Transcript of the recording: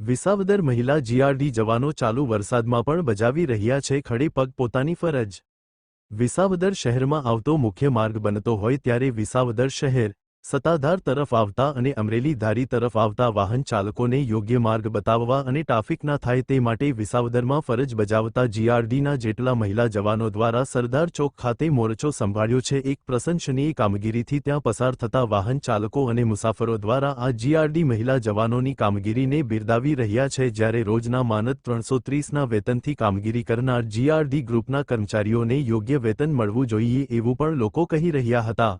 વિસાવદર મહિલા જીઆરડી જવાનો ચાલુ વરસાદમાં પણ બજાવી રહ્યા છે ખડે પગ પોતાની ફરજ. વિસાવદર શહેરમાં આવતો મુખ્ય માર્ગ બનતો હોય ત્યારે વિસાવદર શહેર સત્તાધાર તરફ આવતા અને અમરેલી ધારી તરફ આવતા વાહન ચાલકોને યોગ્ય માર્ગ બતાવવા અને ટ્રાફિક ના થાય તે માટે વિસાવદરમાં ફરજ બજાવતા જીઆરડીના જેટલા મહિલા જવાનો દ્વારા સરદાર ચોક ખાતે મોરચો સંભાળ્યો છે, એક પ્રશંસનીય કામગીરીથી ત્યાં પસાર થતા વાહન ચાલકો અને મુસાફરો દ્વારા આ જીઆરડી મહિલા જવાનોની કામગીરીને બિરદાવી રહ્યા છે, જ્યારે રોજના માનદ ત્રણસો ત્રીસના વેતનથી કામગીરી કરનાર જીઆરડી ગ્રુપના કર્મચારીઓને યોગ્ય વેતન મળવું જોઈએ એવું પણ લોકો કહી રહ્યા હતા.